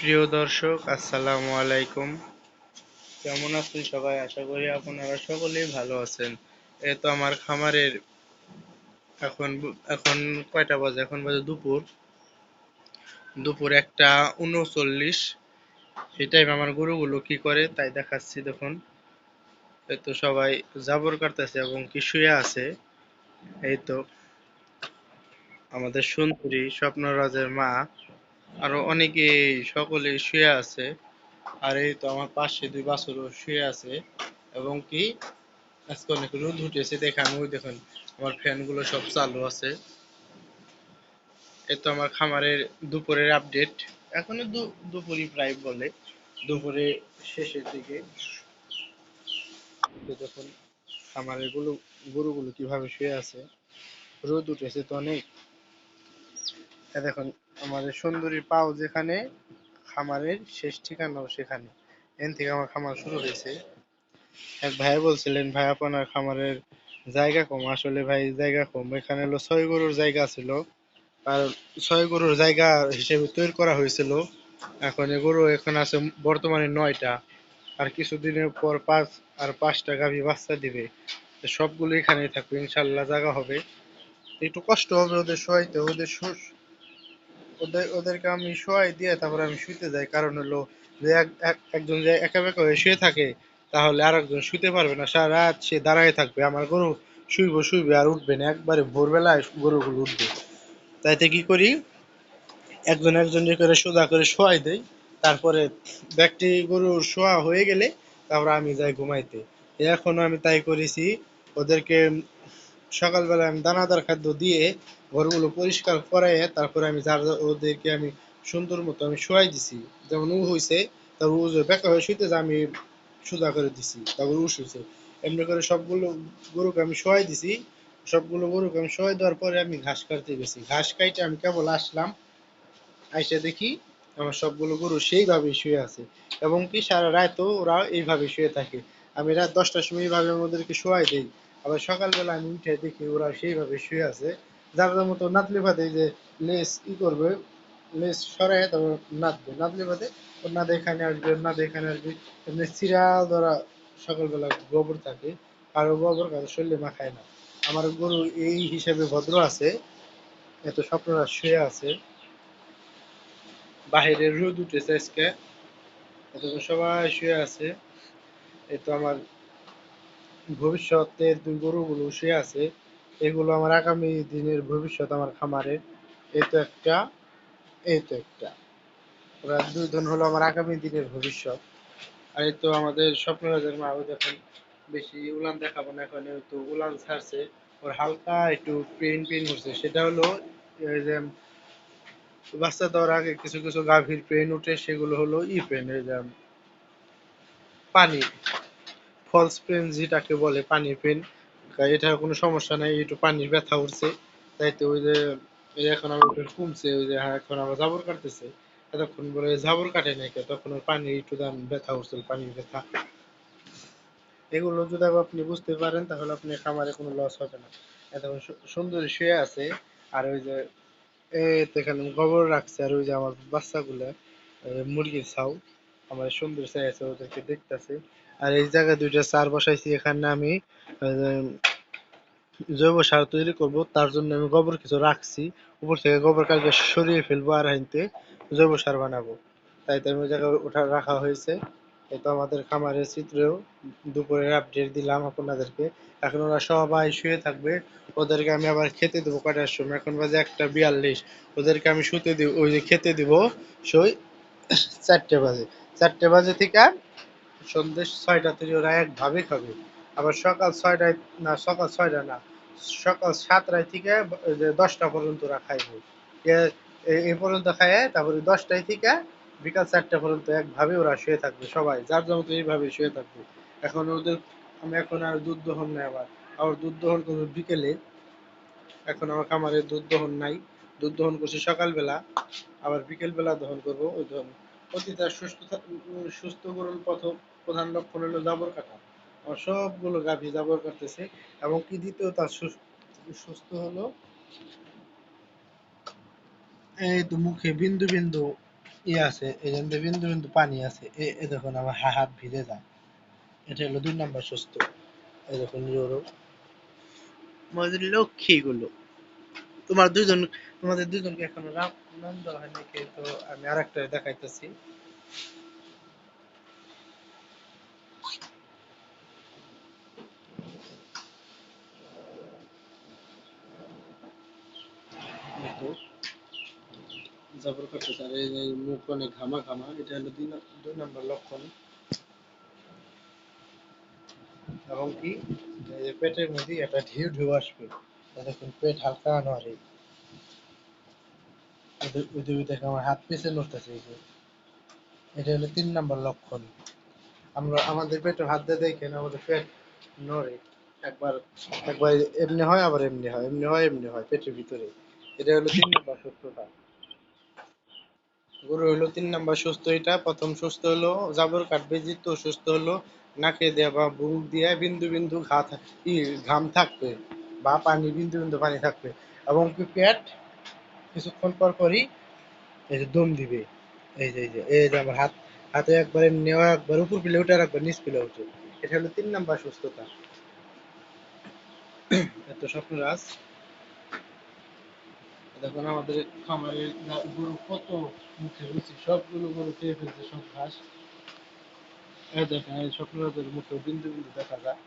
প্রিয় দর্শক, আসসালামু আলাইকুম। কেমন আছেন সবাই? আশা করি আপনারা সকলেই ভালো আছেন। এ তো আমার খামারের এখন এখন কয়টা বাজে? এখন বাজে দুপুর। দুপুর একটা উনচল্লিশ। এই টাইম আমার গরুগুলো কি করে? তাই দেখাচ্ছি, দেখুন। এই তো সবাই জাবর কাটতেছে এবং কি শুয়ে আছে। এই তো আমাদের সুন্দরী স্বপ্নরাজের মা আরও অনেকে সকলে শুয়ে আছে। আর এই তো আমার পাশে দুই বাছুরও শুয়ে আছে। এবং কি, আজকে অনেক রোদ উঠেছে দেখেন ওই দেখুন, আমার ফ্যানগুলো সব চালু আছে। এই তো আমার খামারের দুপুরের আপডেট। এখনও দুপুরই প্রায় বলে। দুপুরে শেষের দিকে। দেখুন, খামারেরগুলো, গরুগুলো কীভাবে শুয়ে আছে। রোদ উঠেছে তো অনেক। দেখুন আমাদের সুন্দরী পাও যেখানে, খামারের শেষ ঠিকানাও সেখানে। এন থেকে আমার খামার শুরু হয়েছে। এক ভাই বলছিলেন, ভাই, আপনার খামারের জায়গা কম। আসলে ভাই, জায়গা কম। এখানে হলো ছয় গরুর জায়গা ছিল। আর ছয় গরুর জায়গা হিসেবে তৈরি করা হয়েছিল। এখন গরু এখন আছে বর্তমানে নয়টা। আর কিছুদিনের পর পাঁচ আর পাঁচটা গাভী বাচ্চা দিবে। সবগুলো এখানে থাকবে। ইনশাল্লাহ জায়গা হবে। একটু কষ্ট হবে ওদের শোয়াইতে। ওদের ওদের, ওদেরকে আমি শোয়াই দিয়ে তারপরে আমি শুইতে যাই। কারণ হলো যে একজন যে একা বেকা হয়ে শুয়ে থাকে, তাহলে আর একজন শুতে পারবে না। সারা রাত সে দাঁড়ায় থাকবে। আমার গরু শুইব, শুইবে আর উঠবে না। একবারে ভোরবেলায় গরুগুলো উঠবে। তাইতে কি করি? একজন একজন যে করে সোজা করে শোয়াই দেই। তারপরে ব্যক্তি গরু শোয়া হয়ে গেলে তারপরে আমি যাই ঘুমাইতে। এখনও আমি তাই করেছি, ওদেরকে সকালবেলা আমি দানাদার খাদ্য দিয়ে ঘরগুলো পরিষ্কার করাইয়ে তারপরে আমি যার ওদেরকে আমি সুন্দর মতো আমি শোয়াই দিছি। যেমন উ হয়েছে তারপর উ বেকা হয়ে শুইতে আমি সোজা করে দিছি, তারপর উ শুয়েছে এমনি করে সবগুলো গরুকে আমি শোয়াই দিছি। সবগুলো গরুকে আমি শোয়াই দেওয়ার পরে আমি ঘাস কাটতে গেছি। ঘাস কাইটে আমি কেবল আসলাম, আইসে দেখি আমার সবগুলো গরু সেইভাবে শুয়ে আছে। এবং কি সারা রাতও ওরা এইভাবে শুয়ে থাকে। আমি রাত দশটার সময় এইভাবে ওদেরকে শোয়াই দিই। আবার সকালবেলা আমি উঠে দেখি ওরা সেইভাবে শুয়ে আছে। যার যার মতো নাতলি ফাঁদে যে লেস ই করবে, লেস সরাই তারপর নাচবে নাতলি ফাঁদে ওর না এখানে আসবে না এখানে আসবে। এমনি চিরাল ধরা সকালবেলা গোবর থাকে, আর গোবর কারও শরীরে মাখায় না। আমার গরু এই হিসেবে ভদ্র আছে, এত স্বপ্নরা শুয়ে আছে। বাহিরে রোদ উঠেছে আজকে এত সবাই শুয়ে আছে। এই তো আমার ভবিষ্যতের দুই গরুগুলো শুয়ে আছে, এগুলো আমার আগামী দিনের ভবিষ্যৎ আমার খামারে। এই একটা এই একটা। ওরা দুই ধন হলো আমার আগামী দিনের ভবিষ্যৎ। আর এই তো আমাদের স্বপ্নরাজের মা দেখুন বেশি উলান দেখাবো না এখন তো উলান ছাড়ছে। ওর হালকা একটু পেন পেন হচ্ছে। সেটা হলো যে বাচ্চা দেওয়ার আগে কিছু কিছু গাভীর পেন উঠে, সেগুলো হলো ই পেন এই যে পানি। ফলস পেন যেটাকে বলে পানি পেন এটা কোনো সমস্যা নাই একটু পানির ব্যথা উঠছে। তাই তো ওই যে এখন আমার কমছে ওই যে হ্যাঁ, এখন আবার জাবর কাটতেছে। এতক্ষণ বলে জাবর কাটে নাই তখন ওর পানি একটু দাম ব্যথা উঠছিল পানির ব্যথা। এগুলো যদি আপনি বুঝতে পারেন তাহলে আপনি খামারে কোনো লস হবে না। এতক্ষণ সুন্দর শুয়ে আছে আর ওই যে এখানে গোবর রাখছে আর ওই যে আমার বাচ্চাগুলা মুরগির ছাউ। আমার সুন্দর চাই আছে ওদেরকে দেখতেছে। আর এই জায়গায় দুইটা সার বসাইছি, এখানে আমি জৈব সার তৈরি করব, তার জন্য আমি গোবর কিছু রাখছি, উপর থেকে গোবর কালকে সরিয়ে ফেলব আর হাইতে জৈব সার বানাবো। তাই তো ওই জায়গায় ওঠা, রাখা হয়েছে। তো আমাদের খামারের চিত্রেও দুপুরের আপডেট দিলাম আপনাদেরকে। এখন ওরা সবাই শুয়ে থাকবে, ওদেরকে আমি আবার খেতে দেবো কটার সময়? এখন বাজে একটা বিয়াল্লিশ, ওদেরকে আমি শুতে দিব, ওই যে খেতে দিব, সই চারটে বাজে। চারটে বাজে থেকে সন্ধ্যে ছয়টা থেকে ওরা একভাবে খাবে। আবার সকাল ছয়টায়, না, সকাল ছয়টা না, সকাল সাতটায় থেকে দশটা পর্যন্ত ওরা খাইবে। এ পর্যন্ত খায় তারপরে দশটায় থেকে বিকাল চারটা পর্যন্ত একভাবে ওরা শুয়ে থাকবে সবাই, যার মতো এইভাবে শুয়ে থাকবে। এখন ওদের, আমি এখন আর দুধ দহন নেই আবার। আবার দুধ দহন করব বিকেলে। এখন আমার খামারে দুধ দহন নাই। দুধ দহন করছি সকালবেলা। আবার বিকেলবেলা দহন করব, ওই দহন। প্রতিটা সুস্থ সুস্থ গরুর প্রথম। প্রধান লক্ষণ হলো জাবর কাটা। আমার সবগুলো গাভী জাবর কাটতেছে এবং কি দ্বিতীয় তার সুস্থ হলো। এই তো মুখে বিন্দু বিন্দু ইয়ে আছে, এই জন্য বিন্দু বিন্দু পানি আছে, এ এ দেখুন আমার হা- হাত ভিজে যায়। এটা হলো দুই নাম্বার সুস্থ। এই দেখুন ইউরো আমাদের লক্ষ্মী গুলো তোমার দুজন তোমাদের দুজনকে এখনও নাম নাম দেওয়া হয়নি, কিন্তু আমি আরেকটা দেখাইতেছি। জাবর করতে মুখ ঘামা ঘামা, এটা হলো দুই নম্বর লক্ষণ। কি? পেটের মধ্যে একটা ঢেউ ঢেউ আসবে। দেখুন, পেট হালকা আমার হাত নড়তেছে এটা হলো তিন নম্বর লক্ষণ। আমরা আমাদের পেটে হাত দিয়ে দেখেন, আমাদের পেট নড়ে। একবার একবার এমনি হয়, আবার এমনি হয়। এমনি হয় এমনি হয়, পেটের ভিতরে। এটা হলো তিন নম্বর সুস্থতা। গরু হলো তিন নাম্বার সুস্থ এটা। প্রথম সুস্থ হলো জাবর কাটবে জিত সুস্থ হলো নাকে দেয়া বা বুক দিয়ে বিন্দু বিন্দু ঘা ঘাম থাকবে বা পানি, বিন্দু বিন্দু পানি থাকবে। এবং কি পেট, কিছুক্ষণ পর পরই এই যে দম দিবে। এই যে এই যে এই যে আমার হাত, হাতে একবারে নেওয়া, একবার উপর পিলে উঠে একবার নিচ পিলে উঠে। এটা হলো তিন নাম্বার সুস্থতা। এত স্বপ্নরাজ। দেখুন, আমাদের খামারের গরু কত মুখে রুচি সবগুলো গরু খেয়ে ফেলছে, সব ঘাস। দেখেন, এই মুখে বিন্দু বিন্দু দেখা যায়।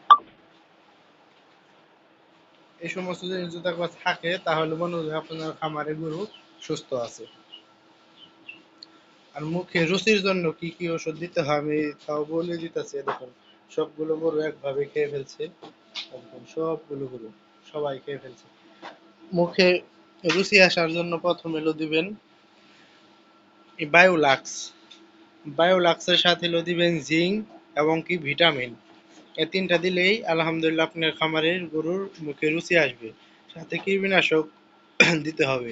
এই সমস্ত জিনিস যদি একবার থাকে, তাহলে মনে হয় আপনার খামারে গরু সুস্থ আছে। আর মুখে রুচির জন্য কি কি ওষুধ দিতে হয়, আমি তাও বলে দিতেছি দেখুন, সবগুলো গরু একভাবে খেয়ে ফেলছে। একদম সবগুলো গরু সবাই খেয়ে ফেলছে। মুখে রুচি আসার জন্য প্রথমে এলো দিবেন বায়োলাক্স। বায়োলাক্সের সাথে এলো দিবেন জিঙ্ক এবং কি ভিটামিন। এই তিনটা দিলেই আলহামদুলিল্লাহ আপনার খামারের গরুর মুখে রুচি আসবে। সাথে কীটনাশক দিতে হবে।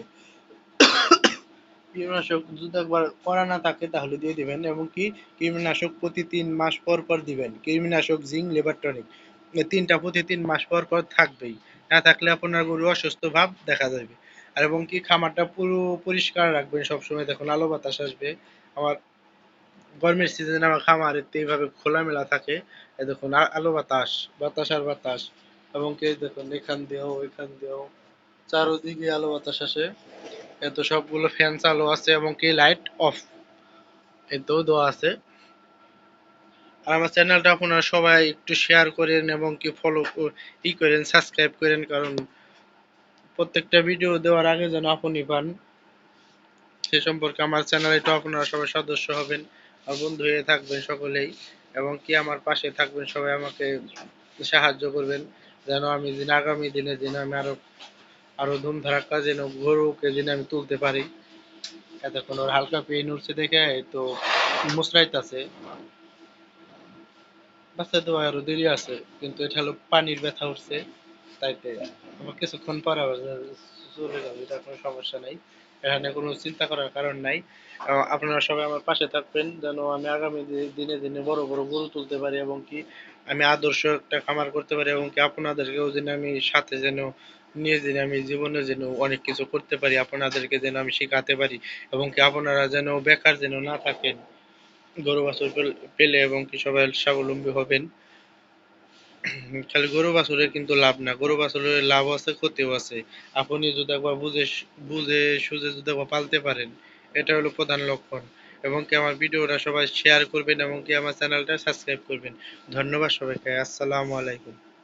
কীটনাশক যদি একবার করা না থাকে তাহলে দিয়ে দিবেন এবং কি কীটনাশক প্রতি তিন মাস পর পর দিবেন। কীটনাশক, জিঙ্ক লেবার টনিক। এই তিনটা প্রতি তিন মাস পর পর থাকবেই। না থাকলে আপনার গরু অসুস্থ ভাব দেখা যাবে। আর এবং কি খামারটা পুরো পরিষ্কার রাখবেন সবসময়। দেখুন, আলো বাতাস আসবে। আমার গরমের সিজনে আমার খামারে এইভাবে খোলামেলা থাকে। দেখুন আলো বাতাস বাতাস আর বাতাস। এবং কি দেখুন, এখান দিয়েও ওইখান দিয়েও চারোদিকে আলো বাতাস আসে। এত সবগুলো ফ্যান চালু আছে এবং কি লাইট অফ এতেও দেওয়া আছে। আর আমার চ্যানেলটা আপনারা সবাই একটু শেয়ার করেন এবং কি ফলো ই করেন সাবস্ক্রাইব করেন। কারণ প্রত্যেকটা ভিডিও দেওয়ার আগে যেন আপনি পান। সে সম্পর্কে আমার চ্যানেলটা আপনারা সবাই সদস্য হবেন আর বন্ধু হয়ে থাকবেন সকলেই এবং কি আমার পাশে থাকবেন সবাই আমাকে সাহায্য করবেন যেন আমি দিন আগামী দিনে যেন আমি আরও আরও ধুমধারাক্কা যেন গরুকে যেন আমি তুলতে পারি। এতক্ষণ ওর হালকা পেইন উঠছে দেখে তো মুসরাইতেছে বাচ্চা তো আরও দেরি আছে, কিন্তু এটা হলো পানির ব্যথা উঠছে। তাইতে আমার কিছুক্ষণ পর চলে যাবে, এটা কোনো সমস্যা নাই। এখানে কোনো চিন্তা করার কারণ নাই। আপনারা সবাই আমার পাশে থাকবেন, যেন আমি আগামী দিনে দিনে বড় বড় গরু তুলতে পারি এবং কি আমি আদর্শ একটা খামার করতে পারি এবং কি আপনাদেরকেও যেন আমি সাথে যেন নিয়ে যেন আমি জীবনে যেন অনেক কিছু করতে পারি, আপনাদেরকে যেন আমি শেখাতে পারি এবং কি আপনারা যেন বেকার যেন না থাকেন, গরু বাছুর পেলে এবং কি সবাই স্বাবলম্বী হবেন। খালি গরু বাছুরের কিন্তু লাভ না। গরু বাছুরের লাভ আছে, ক্ষতিও আছে। আপনি যদি একবার বুঝে বুঝে সুঝে যদি একবার পালতে পারেন, এটা হলো প্রধান লক্ষণ। এবং কি আমার ভিডিওটা সবাই শেয়ার করবেন এবং কি আমার চ্যানেলটা সাবস্ক্রাইব করবেন। ধন্যবাদ সবাইকে। আসসালামু আলাইকুম।